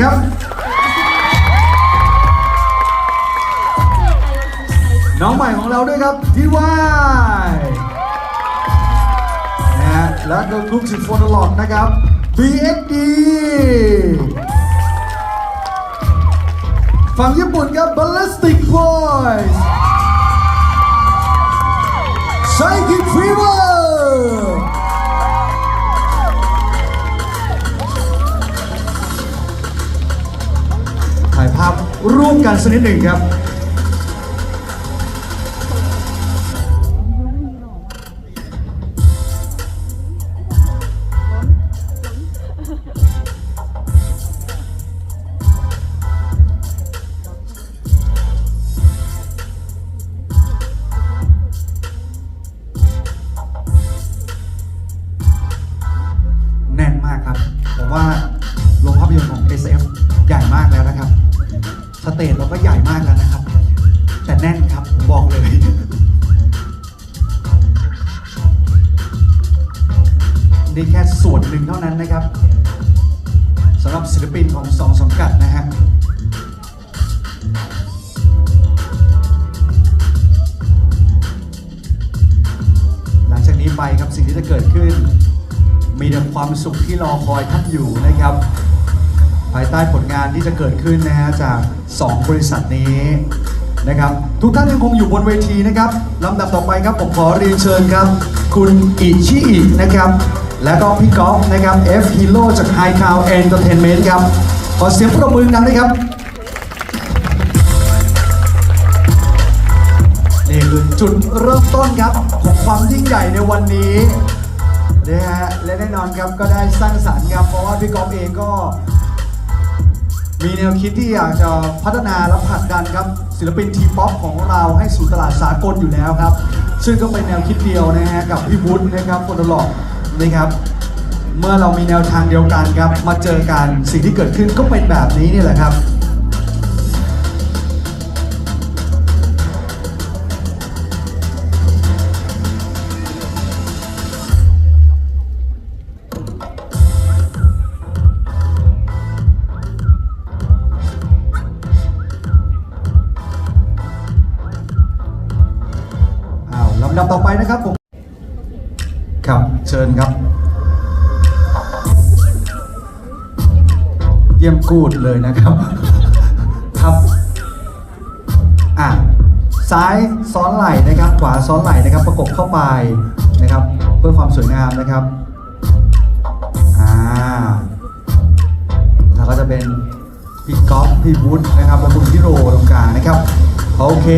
ครับ น้องใหม่ของเราด้วยครับทีวายนะฮะแล้วก็กรุ๊ปสิโฟนลอดนะครับ BXD ฝั่งญี่ปุ่นครับ Ballistic Boys Psychic Fever ร่วมกันสักนิดหนึ่งครับ สำหรับศิลปินของสองสังกัดนะฮะหลังจากนี้ไปครับสิ่งที่จะเกิดขึ้น มีแต่ความสุขที่รอคอยท่านอยู่นะครับ ภายใต้ผลงานที่จะเกิดขึ้นนะฮะจาก 2 บริษัทนี้นะครับทุกท่านยังคงอยู่บนเวทีนะครับลำดับต่อไปครับผมขอเรียนเชิญครับ คุณอิชิอินะครับ และก็พี่กอล์ฟนะครับ F Hero จาก High Cow Entertainment ครับ ขอเสียงปรบมือดังนะครับ นี่คือจุดเริ่มต้นครับ ของความยิ่งใหญ่ในวันนี้นะฮะและแน่นอนครับก็ได้สร้างสรรค์ครับ เพราะว่าพี่กอล์ฟเองก็ มีแนวคิดที่อยากจะพัฒนาและผลักดันครับ ศิลปินทีป๊อปของเราให้สู่ตลาดสากลอยู่แล้วครับ ซึ่งก็เป็นแนวคิดเดียวนะฮะกับพี่วุฒินะครับคนตลอด นะครับ เมื่อเรามีแนวทางเดียวกันครับ มาเจอกันสิ่งที่เกิดขึ้นก็เป็นแบบนี้นี่แหละครับ อ้าวลำดับต่อไปนะครับผม ครับเชิญครับ เยี่ยมกูดเลยนะครับ ครับอะซ้ายซ้อนไหล่นะครับ ขวาซ้อนไหล่นะครับ ประกบเข้าไปนะครับ เพื่อความสวยงามนะครับอ่าแล้วก็จะเป็นพี่ก๊อฟพี่วุฒินะครับ แล้วคุณพี่โรตรงกลางนะครับ โอเค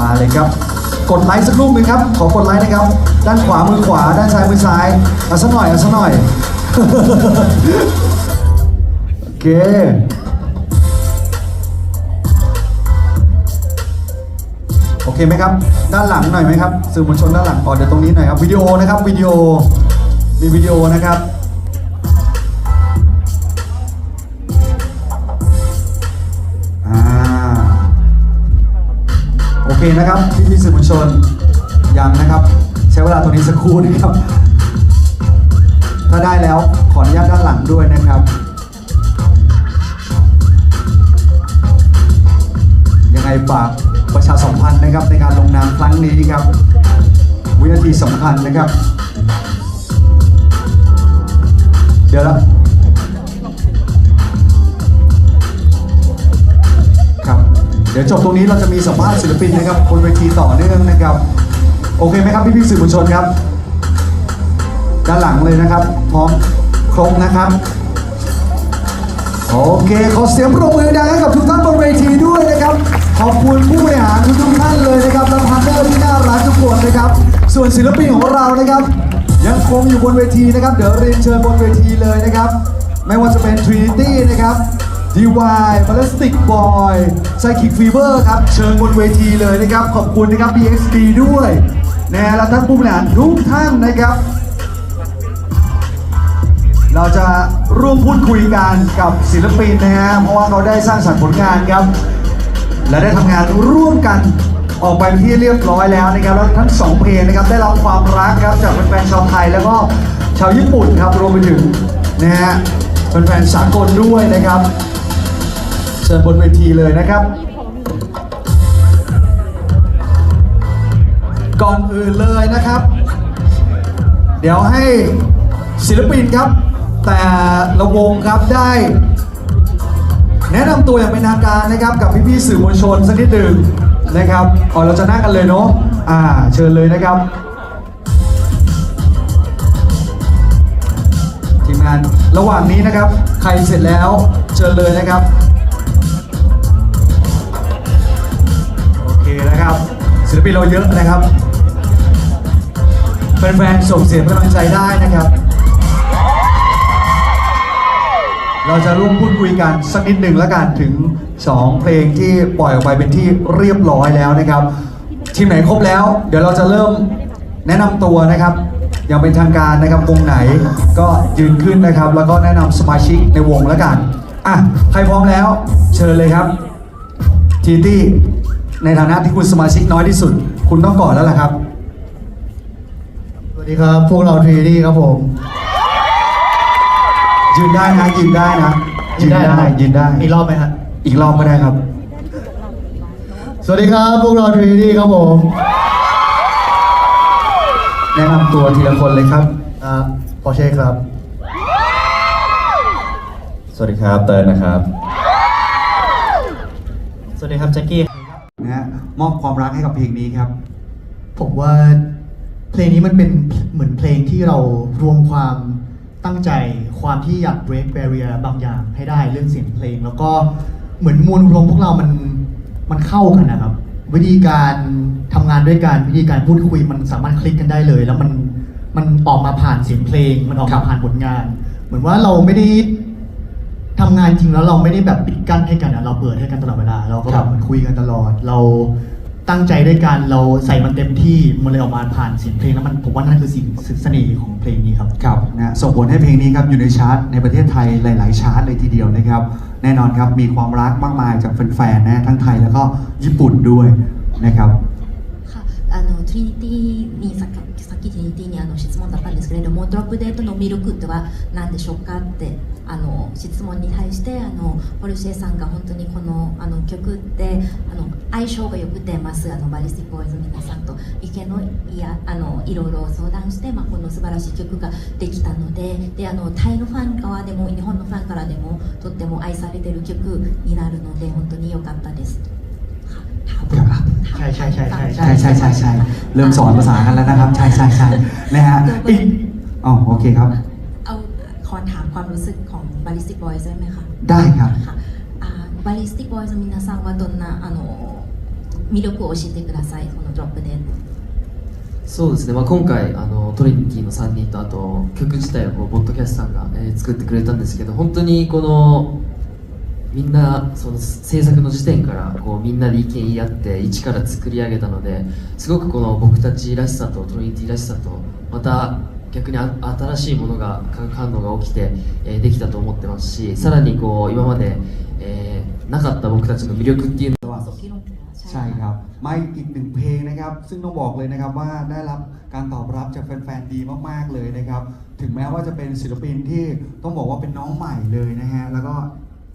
มาเลยครับ กดไลค์สักรูปหนึ่งครับ ขอกดไลค์นะครับ ด้านขวามือขวา ด้านซ้ายมือซ้าย เอาสักหน่อย เอาสักหน่อย โอเค โอเคไหมครับ ด้านหลังหน่อยไหมครับ สื่อมวลชนด้านหลังก่อนเดี๋ยวตรงนี้หน่อยครับ วิดีโอนะครับ วิดีโอ มีวิดีโอนะครับ เคนะครับพี่พี่สื่อมวลชนยังนะครับ ใช้เวลาตรงนี้สักครู่นะครับ ถ้าได้แล้วขออนุญาตด้านหลังด้วยนะครับ ยังไงฝากประชาสัมพันธ์นะครับในการลงนามครั้งนี้ครับ วินาทีสำคัญนะครับ เดี๋ยวละ ดี๋ยวจบตรงนี้เราจะมีสัมภาษณ์ศิลปินนะครับบนเวทีต่อเนื่องนะครับ โอเคไหมครับพี่ๆสื่อมวลชนครับ ด้านหลังเลยนะครับ พร้อมครบนะครับโอเคขอเสียงปรบมือดังให้กับทุกท่านบนเวทีด้วยนะครับ ขอบคุณผู้บริหารทุกๆท่านเลยนะครับและพาร์ทเนอร์ที่น่ารักทุกคนนะครับ ส่วนศิลปินของเรานะครับ ยังคงอยู่บนเวทีนะครับ เดี๋ยวเรียนเชิญบนเวทีเลยนะครับ ไม่ว่าจะเป็น Trinity นะครับ DY Ballistic Boy Psychic Fever ครับ เชิญบนเวทีเลยนะครับ ขอบคุณนะครับ BXD ด้วยนะฮะและท่านผู้บริหารทุกท่านนะครับ เราจะร่วมพูดคุยกันกับศิลปินนะฮะเพราะว่าเขาได้สร้างสรรค์ผลงานครับ และได้ทำงานร่วมกันออกไปเป็นที่เรียบร้อยแล้วนะครับ แล้วทั้งสองเพลงนะครับ ได้รับความรักครับจากแฟนๆชาวไทยแล้วก็ชาวญี่ปุ่นครับรวมไปถึงนะฮะ แฟนๆสากลด้วยนะครับเชิญบนเวทีเลยนะครับ ก่อนอื่นเลยนะครับ เดี๋ยวให้ศิลปินครับ แต่ละวงครับได้ แนะนำตัวอย่างเป็นทางการนะครับ กับพี่ๆสื่อมวลชนสักนิดหนึ่งนะครับก่อนเราจะนั่งกันเลยเนาะอ่า เชิญเลยนะครับ งาน ระหว่างนี้นะครับ ใครเสร็จแล้วเชิญเลยนะครับ โอเคนะครับศิลปินเราเยอะนะครับแฟนๆส่งเสียงกำลังใจได้นะครับ เราจะร่วมพูดคุยกันสักนิดหนึ่งแล้วกันถึง 2 เพลงที่ปล่อยออกไปเป็นที่เรียบร้อยแล้วนะครับ ทีมไหนครบแล้ว เดี๋ยวเราจะเริ่มแนะนำตัวนะครับ อย่างเป็นทางการนะครับวงไหนก็ยืนขึ้นนะครับ แล้วก็แนะนำสมาชิกในวงแล้วกันอะใครพร้อมแล้ว เชิญเลยครับ ทีตี้ในฐานะที่คุณสมาชิกน้อยที่สุด คุณต้องก่อนแล้วล่ะครับ สวัสดีครับ พวกเราทรีดี้ครับผม ยืนได้นะยืนได้นะยืนได้นะยืนได้อีกรอบไหมฮะ อีกรอบก็ได้ครับ สวัสดีครับ พวกเราทรีดี้ครับผม แนะนำตัวทีละคนเลยครับอ่าพอเช่ครับ สวัสดีครับเติร์นนะครับ สวัสดีครับแจ็คกี้นะฮะมอบความรักให้กับเพลงนี้ครับ ผมว่าเพลงนี้มันเป็นเหมือนเพลงที่เรารวมความตั้งใจความที่อยาก break barrier บางอย่างให้ได้เรื่องเสียงเพลง แล้วก็เหมือนมวลรวมพวกเรามันมันเข้ากันนะครับ วิธีการทำงานด้วยกันวิธีการพูดคุยมันสามารถคลิกกันได้เลย แล้วมันมันออกมาผ่านเสียงเพลง มันออกครัมาบผ่านผลงาน เหมือนว่าเราไม่ได้ทำงานจริงแล้วเราไม่ได้แบบปิดกั้นให้กันอะเราเปิดให้กันตลอดเวลา เราก็คแบรับบเหมือนคุยกันตลอดเรา ตั้งใจด้วยกันเราใส่มันเต็มที่มันเลยออกมาผ่านเสียงเพลงแล้วมันผมว่านั่นคือสิ่งเสน่ห์ของเพลงนี้ครับ ครับนะส่งผลให้เพลงนี้ครับอยู่ในชาร์ตในประเทศไทยหลาย ๆ ชาร์ตเลยทีเดียวนะครับ แน่นอนครับมีความรักมากมายจากแฟนๆนะทั้งไทยแล้วก็ญี่ปุ่นด้วยนะครับ ค่ะあのトリニティにさっ きさっきトリニティにあの質問だったんですけれどもドロップデートの魅力っては何でしょうかってあの質問に対してあのポルシェさんが本当にこのあの曲ってあの相性が良くてますあのバリスティックボーイズ皆さんと意見のいやあのいろいろ相談して、まあ、この素晴らしい曲ができたのでであのタイのファン側でも日本のファンからでもとっても愛されてる曲になるので本当に良かったです。 ครับ ใช่ใช่ใช่ใช่ ใช่ใช่ใช่ใช่เริ่มสอนภาษากันแล้วนะครับ ใช่ใช่ใช่นะฮะอีกอ๋อโอเคครับ เอาขอถามความรู้สึกของ Ballistic Boys ได้ไหมคะ ได้ครับ ค่ะอ่า Ballistic Boys の皆さんはどんなあの魅力を教えてくださいこのドロップでそうですね、まあ、今回あのトリニティの3人とあと曲自体をこうボッドキャストさんが、えー作ってくれたんですけど本当にこの みんなその制作の時点からこうみんなで意見言い合って一から作り上げたのですごくこの僕たちらしさとトリニティらしさとまた逆にあ新しいものが化学反応が起きて、えーできたと思ってますしさらにこう今まで、えーなかった僕たちの魅力っていうのは ใช่ครับมาอีกหนึ่งเพลงนะครับ ซึ่งต้องบอกเลยนะครับว่าได้รับการตอบรับจากแฟนๆดีมากๆเลยนะครับ ถึงแม้ว่าจะเป็นศิลปินที่ต้องบอกว่าเป็นน้องใหม่เลยนะฮะแล้วก็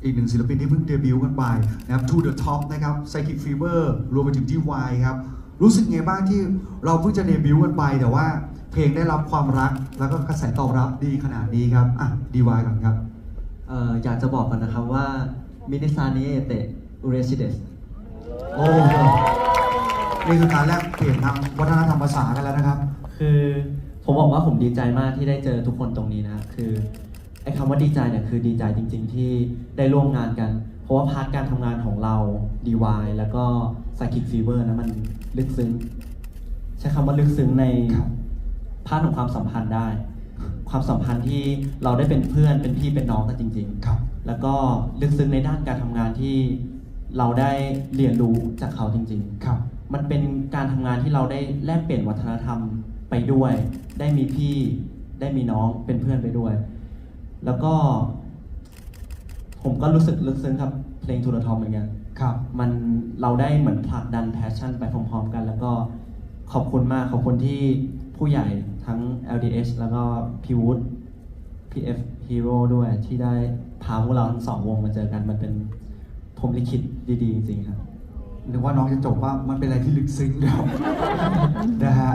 อีกหนึ่งศิลปินที่เพิ่งเดบิวต์กันไปนะครับ To the Top นะครับ Psychic Fever รวมไปถึงที่ Y ครับ รู้สึกไงบ้างที่เราเพิ่งจะเดบิวต์กันไปแต่ว่าเพลงได้รับความรักแล้วก็กระแสตอบรับดีขนาดนี้ครับ อะดีวายก่อนครับ เอ่ออยากจะบอกก่อนนะครับว่ามินิซานิเอเตะอุเรชิเดสโอ้นี่คือการแลกเปลี่ยนทางวัฒนธรรมภาษากันแล้วนะครับ คือผมบอกว่าผมดีใจมากที่ได้เจอทุกคนตรงนี้นะครับคือ ไอ้คำว่าดีใจเนี่ยคือดีใจจริง ๆ ที่ได้ร่วมงานกัน เพราะว่าพาร์ทการทำงานของเรา DY แล้วก็ Psychic Fever นะมันลึกซึ้ง ใช้คำว่าลึกซึ้งในครับ พาร์ทของความสัมพันธ์ได้ ความสัมพันธ์ที่เราได้เป็นเพื่อนเป็นพี่เป็นน้องกันจริง ๆ ครับ แล้วก็ลึกซึ้งในด้านการทำงานที่เราได้เรียนรู้จากเขาจริงครับๆมันเป็นการทำงานที่เราได้แลกเปลี่ยนวัฒนธรรมไปด้วย ได้มีพี่ได้มีน้องเป็นเพื่อนไปด้วย แล้วก็ ผมก็รู้สึกลึกซึ้งกับเพลงทูรทอมเหมือนกันครับครับ มันเราได้เหมือนผลักดันแพชชั่นไปพร้อมๆกัน แล้วก็ขอบคุณมากขอบคุณที่ผู้ใหญ่ทั้ง LDH แล้วก็พี่วุฒิ PF Hero ด้วยที่ได้พาพวกเราทั้งสองวงมาเจอกัน มันเป็นพรหมลิขิตดีๆ จริงๆครับนึกว่าน้องจะจบว่ามันเป็นอะไรที่ลึกซึ้งครับ นะฮะ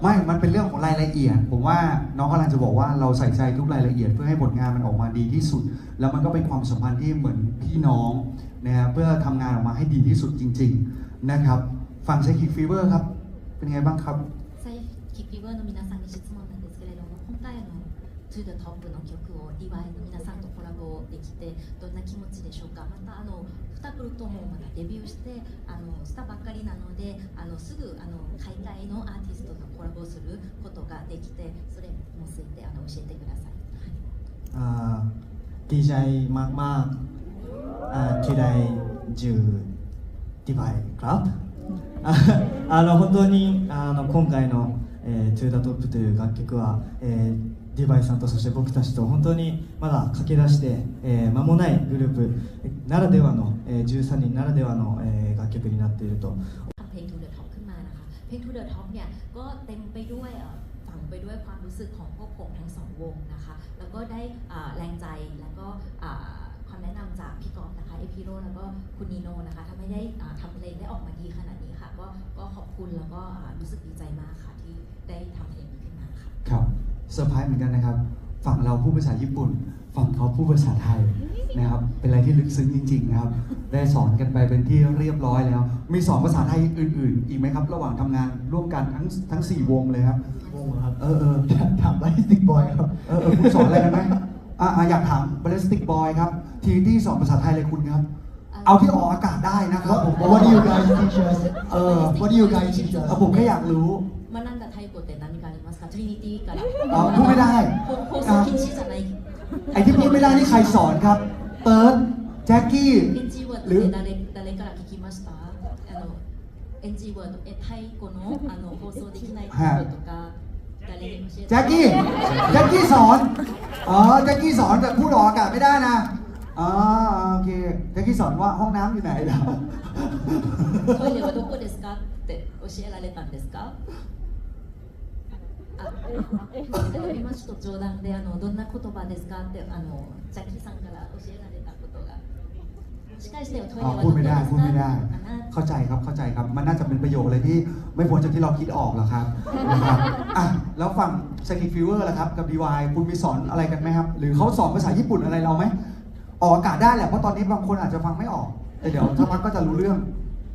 ไม่มันเป็นเรื่องของรายละเอียด ผมว่าน้องกำลังจะบอกว่าเราใส่ใจทุกรายละเอียด เพื่อให้ผลงานมันออกมาดีที่สุด แล้วมันก็เป็นความสัมพันธ์ที่เหมือนพี่น้องนะฮะเพื่อทำงานออกมาให้ดีที่สุดจริง ๆ นะครับฝั่งไซคิกฟีเวอร์ครับ เป็นไงบ้างครับ サイキックフィバーの皆さんに質問なんですけれども今回の「 To the Top」の曲をリワイの皆さんとコラボできてどんな気持ちでしょうかまたあの2プロともまだデビューしてあのしたばっかりなのであのすぐあの海外のアーティストとコラボすることができてそれについてあの教えてください。 อ่าดีใจมากๆอ่าที่ได้เจอดีไวครับああの本当にあの今回の「えー、トゥーダトップという楽曲は、えー ディバイさんとそして僕たちと本当にまだ駆け出して、えー間もないグループならではの、えー13人ならではの、えー楽曲になっていると ทำเพลง To the Top ขึ้นมานะคะ เพลง To the Top เนี่ยก็เต็มไปด้วยเอ่อฝังไปด้วยความรู้สึกของพวกผมทั้งสองวงนะคะ แล้วก็ได้อ่าแรงใจแล้วก็อ่าความแนะนำจากพี่กอล์ฟนะคะเอพีโรแล้วก็คุณนีโนนะคะทำให้ได้อ่าทำเพลงได้ออกมาดีขนาดนี้ค่ะ ก็ก็ขอบคุณแล้วก็อ่ารู้สึกดีใจมากค่ะที่ได้ทำเพลงนี้ขึ้นมาค่ะ ครับ เซอร์ไพรส์เหมือนกันนะครับ ฝั่งเราพูดภาษาญี่ปุ่น ฝั่งเขาพูดภาษาไทยนะครับ เป็นอะไรที่ลึกซึ้งจริง ๆ นะครับ ได้สอนกันไปเป็นที่เรียบร้อยแล้ว มีสอนภาษาไทยอื่น ๆ อีกไหมครับ ระหว่างทำงานร่วมกันทั้งทั้งสี่วงเลยครับวงครับ เออเออถามไลฟ์สติกบอยครับ เออเออคุณสอนอะไรกันไหมอะอะอยากถาม Ballistic Boy ครับ ทีที่สอนภาษาไทยเลยคุณครับ เอาที่ออกอากาศได้นะครับผม What do you guys teach us เออ What do you guys teach us เออผมแค่อยากรู้ ありますかトリニティから อ๋อพูดไม่ได้ 放放送禁止じゃない ไอ้ที่พูดไม่ได้นี่ใครสอนครับ เติร์ดแจ็คกี้ NG ワードหรือ で誰誰から聞きましたあの NG ワードえタイ語のあの放送できないこととか誰に教えて แจ็คกี้ แจ็คกี้สอน อ๋อ แจ็คกี้สอนแต่พูดออกอากาศไม่ได้นะ อ๋อ โอเค แจ็คกี้สอนว่าห้องน้ำอยู่ไหนล่ะ トイレはどこですかって教えられたんですか あ、え、え、今ちょっと冗談であのどんな言葉ですかってあのジャッキーさんから教えられたことが。司会してトイレはพูどดこไม่でได้すพูดかไม่ได้か。เข้าใจครับเข้าใจครับ มันน่าจะเป็นประโยคเลยที่ไม่ควรจะที่เราคิดออกหรอกครับนะครับอะแล้วฝั่งสกิฟิวเวอร์ล่ะครับกับดีวายคุณมีสอนอะไรกันไหมครับ หรือเขาสอนภาษาญี่ปุ่นอะไรเราไหมออกอากาศได้แหละเพราะตอนนี้บางคนอาจจะฟังไม่ออกแต่เดี๋ยวถ้าพักก็จะรู้เรื่อง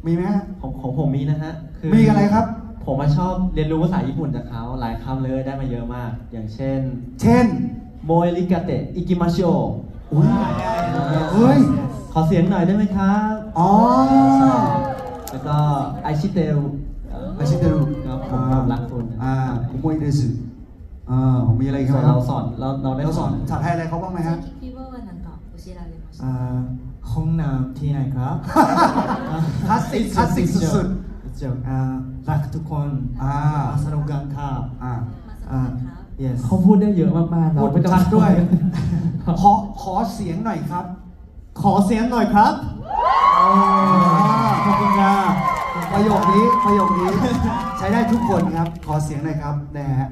มีไหมของของผมมีนะฮะคืมีอะไรครับ ผมมาชอบเรียนรู้ภาษาญี่ปุ่นจากเขาหลายคำเลยได้มาเยอะมาก อย่างเช่นเช่น โมเอริกาเตะอิกิมาชิโออุ้ยขอเสียงหน่อยได้ไหมครับอ๋อแล้วก็ไอชิเตรุไอชิเตรุครับผมรักคุณอ่าผมโมยเดซึอ่าผมมีอะไรครับเราสอนเราเราได้เราสอนภาษาไทอะไรเขาบ้างไหมฮะพี่ว่าวันนั้นก็อุชิราเลยอ่าห้องน้ำที่ไหนครับคลาสสิกคลาสสิกสุด จงอ่ารักทุกคนอ่า มาสรุกกันครับอ่าอ่า yes เขาพูดได้เยอะมากๆเราพูดชัดด้วย ขอขอเสียงหน่อยครับ ขอเสียงหน่อยครับขอบคุณครับประโยคนี้ประโยคนี้ ใช้ได้ทุกคนครับ ขอเสียงหน่อยครับนะฮะ。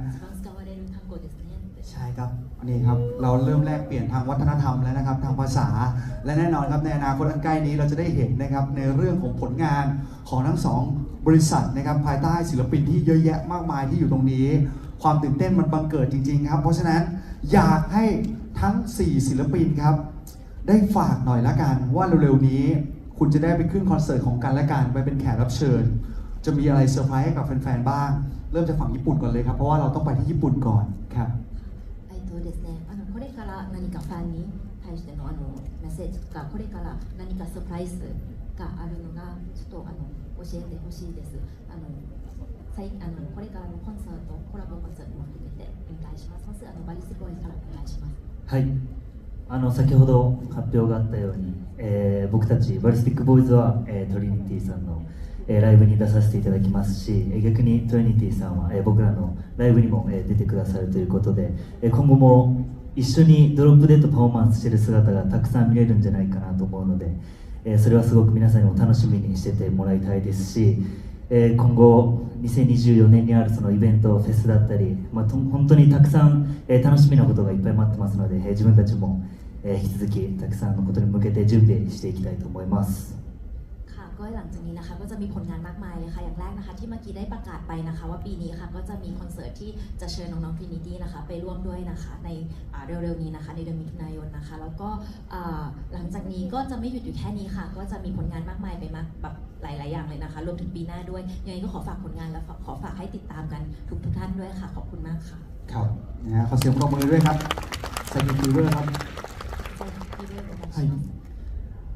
ใช่ครับนี่ครับ เราเริ่มแลกเปลี่ยนทางวัฒนธรรมแล้วนะครับ ทางภาษาและแน่นอนครับในอนาคตอันใกล้นี้เราจะได้เห็นนะครับในเรื่องของผลงาน ของทั้งสองบริษัทนะครับภายใต้ศิลปินที่เยอะแยะมากมายที่อยู่ตรงนี้ ความตื่นเต้นมันบังเกิดจริง ๆ ครับ เพราะฉะนั้นอยากให้ทั้ง 4 ศิลปินครับ ได้ฝากหน่อยละกันว่าเร็วๆนี้ คุณจะได้ไปขึ้นคอนเสิร์ตของกันและกันไปเป็นแขกรับเชิญ จะมีอะไรเซอร์ไพรส์ให้กับแฟนๆบ้าง เริ่มจากฝั่งญี่ปุ่นก่อนเลยครับเพราะว่าเราต้องไปที่ญี่ปุ่นก่อนครับ えっとですね、あのこれから何かファンに対してのあのメッセージとか、これから何かサプライズがあるのがちょっとあの 教えてほしいです。あのさいあのこれからのコンサート、コラボコンサートも含めてお願いします。まずあのバリスボーイからお願いします。はいあの先ほど発表があったように、えー僕たちバリスティックボーイズは、えートリニティさんの、えーライブに出させていただきますしえー逆にトリニティさんは、えー僕らのライブにも、えー出てくださるということで、えー今後も一緒にドロップデートパフォーマンスしている姿がたくさん見れるんじゃないかなと思うので、えそれはすごく皆さんにも楽しみにしててもらいたいですし、え今後2024年にあるそのイベントフェスだったり、まあ、本当にたくさん、え楽しみなことがいっぱい待ってますので、え自分たちも、え引き続きたくさんのことに向けて準備していきたいと思います。 ค่ะก็หลังจากนี้นะคะก็จะมีผลงานมากมายเลยค่ะอย่างแรกนะคะที่เมื่อกี้ได้ประกาศไปนะคะ ว่าปีนี้ค่ะก็จะมีคอนเสิร์ตที่จะเชิญน้องๆ Trinity นะคะไปร่วมด้วยนะคะในอ่าเร็วๆนี้นะคะในเดือนมิถุนายนนะคะ แล้วก็อ่าหลังจากนี้ก็จะไม่หยุดอยู่แค่นี้ค่ะ ก็จะมีผลงานมากมายไปมากแบบหลายๆอย่างเลยนะคะรวมถึงปีหน้าด้วยยังไงก็ขอฝากผลงานและขอฝากให้ติดตามกันทุกๆท่านด้วยค่ะขอบคุณมากค่ะ ครับนะฮะขอเสียงปรบมือด้วยครับไซคิฟิเวอร์ครับ はい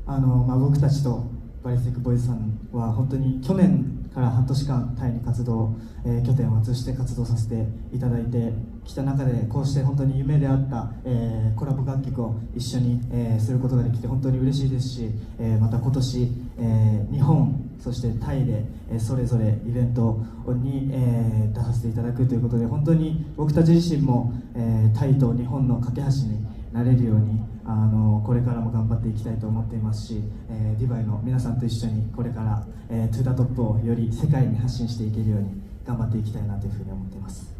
あの、まあ、僕たちと バリスティックボイズさんは本当に去年から半年間タイに活動、えー拠点を移して活動させていただいてきた中でこうして本当に夢であった、えーコラボ楽曲を一緒に、えーすることができて本当に嬉しいですし、えまた今年、え日本そしてタイで、えそれぞれイベントに、え出させていただくということで本当に僕たち自身も、えタイと日本の架け橋になれるようにあのこれからも頑張っていきたいと思っていますし、えー、ディヴァイの皆さんと一緒にこれから、えー、トゥダトップをより世界に発信していけるように頑張っていきたいなというふうに思っています。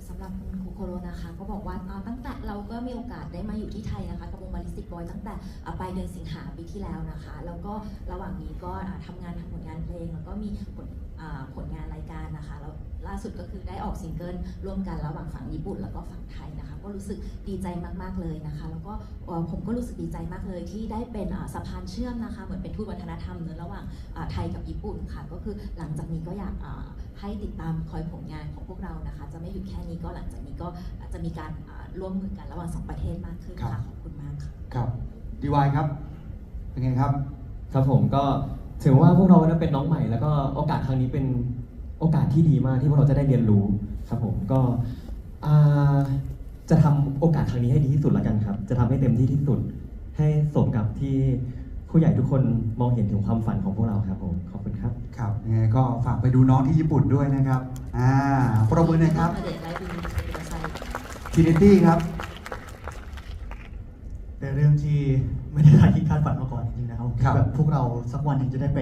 สำหรับคุณโคโรนะคะก็บอกว่าตั้งแต่เราก็มีโอกาสได้มาอยู่ที่ไทยนะคะกับวงบาลิสติกบอยตั้งแต่ปลายเดือนสิงหาปีที่แล้วนะคะ แล้วก็ระหว่างนี้ก็ทำงานทำผลงานเพลง แล้วก็มีผลผลงานรายการนะคะแล้ว ล่าสุดก็คือได้ออกซิงเกิลร่วมกันระหว่างฝั่งญี่ปุ่นแล้วก็ฝั่งไทยนะคะ ก็รู้สึกดีใจมากๆเลยนะคะ แล้วก็เอ่อผมก็รู้สึกดีใจมากเลยที่ได้เป็นอ่าสะพานเชื่อมนะคะ เหมือนเป็นทูตวัฒนธรรมเนอะระหว่างอ่าไทยกับญี่ปุ่นค่ะ ก็คือหลังจากนี้ก็อยากอ่าให้ติดตามคอยผลงานของพวกเรานะคะ จะไม่หยุดแค่นี้ก็หลังจากนี้ก็อาจจะมีการอ่าร่วมมือกันระหว่างสองประเทศมากขึ้นครัค่ะบขอบคุณมากค่ะครับดีวายครับเป็นไงครับ ครับผมก็ถือว่าพวกเรานั้นเป็นน้องใหม่แล้วก็โอกาสครั้งนี้เป็น โอกาสที่ดีมากที่พวกเราจะได้เรียนรู้ครับผมก็จะทำโอกาสครั้งนี้ให้ดีที่สุดละกันครับ จะทำให้เต็มที่ที่สุด ให้สมกับที่ผู้ใหญ่ทุกคนมองเห็นถึงความฝันของพวกเราครับผมขอบคุณครับครับงก็ฝากไปดูน้องที่ญี่ปุ่นด้วยนะครับอ่าปรบมือนะครับทีนิตี้ครับเป็นเรื่องที่ไม่ได้คาดฝันมาก่อนจริงๆนะครับแบบพวกเราสักวันหนึ่งจะได้ไป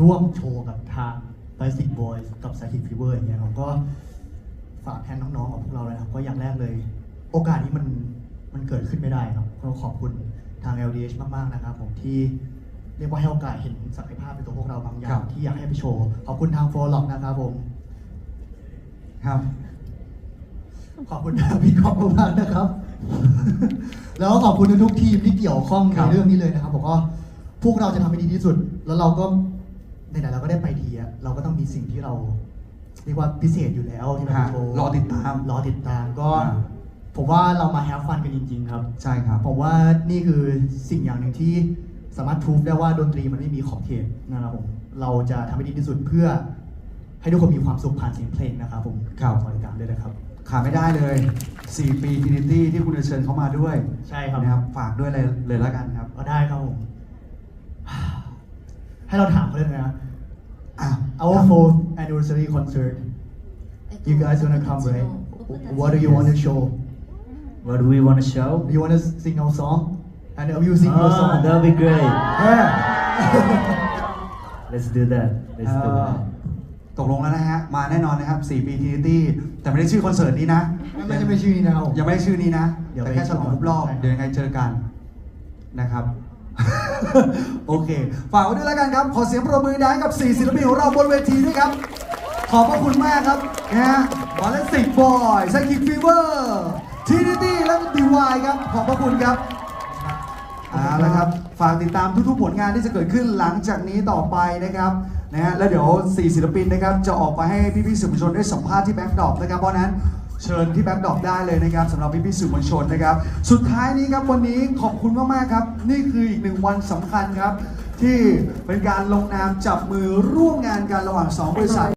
ร่วมโชว์กับทาง Basic Boys กับ Psychic Fever อย่างเงี้ยผมก็ฝากแทนน้องๆของพวกเราเลยนะครับก็อย่างแรกเลย โอกาสนี้มันมันเกิดขึ้นไม่ได้ครับก็ขอบคุณทาง LDH มากๆนะครับผมที่เรียกว่าให้โอกาสเห็นศักยภาพในตัวพวกเราบางอย่าครังบ ที่อยากให้ไปโชว์ ขอบคุณทางโฟล็อกนะครับผม ครับ ขอบคุณทางพี่กอฟมากๆนะครับ แล้วก็ขอบคุณทุกๆทีมที่เกี่ยวข้องครัในบเรื่องนี้เลยนะครับผมก็พวกเราจะทำให้ดีที่สุด แล้วเราก็ ในไหนๆเราก็ได้ไปทีอะเราก็ต้องมีสิ่งที่เราเรียกว่าพิเศษอยู่แล้วที่เราฮะจะโชว์รอติดตาม รอติดตามก็ อ่า ผมว่าเรามาแฮปฟันกันจริง ๆ ครับ ใช่ครับ ผมว่านี่คือสิ่งอย่างหนึ่งที่สามารถพิสูจได้ว่าดนตรีมันไม่มีขอบเขตนะครับผมเราจะทำให้ดีที่สุดเพื่อ ให้ทุกคนมีความสุขผ่านเสียงเพลงนะครับผมครับ ขอติดตามด้วยนะครับ ขาดไม่ได้เลย 4 ปีทินิตี้ที่คุณจะเชิญเขามาด้วยใช่ครับนะครับฝากด้วยเลยเลยแล้วกันครับ ก็ได้ครับผม ให้เราถามเขาเลยนะอะ our fourth anniversary concert you guys wanna come right what do you want to show what do we want to show you want to sing our song and you sing our song that'll be great yeah let's do that let's do that ตกลงแล้วนะฮะ มาแน่นอนนะครับ 4 ปีทีนตี้ แต่ไม่ได้ชื่อคอนเสิร์ตนี้นะ ไม่ได้ไม่ชื่อนี้นะยังไม่ได้ชื่อนี้นะ แต่แค่ฉลองรรอบ เดี๋ยวยังไงเจอกันนะครับ โอเค ฝากไว้ด้วยแล้วกันครับ ขอเสียงปรบมือดังกับ 4 ศิลปินของเราบนเวทีด้วยครับ ขอบพระคุณมากครับนะฮะวอลเลนสิกบอยไซคิกฟีเวอร์ทีนิตี้และดีวายครับ ขอบพระคุณครับเอาละครับ ฝากติดตามทุกๆผลงานที่จะเกิดขึ้นหลังจากนี้ต่อไปนะครับนะฮะแล้วเดี๋ยว 4 ศิลปินนะครับจะออกไปให้พี่ๆสื่อมวลชนได้สัมภาษณ์ที่แบ็กดรอปนะครับเพราะนั้น เชิญที่แบ็คดรอปได้เลยนะครับสำหรับพี่ๆสื่อมวลชนนะครับ สุดท้ายนี้ครับวันนี้ขอบคุณมากๆครับ นี่คืออีกหนึ่งวันสำคัญครับ ที่เป็นการลงนามจับมือร่วมงานกันระหว่าง2บริษัท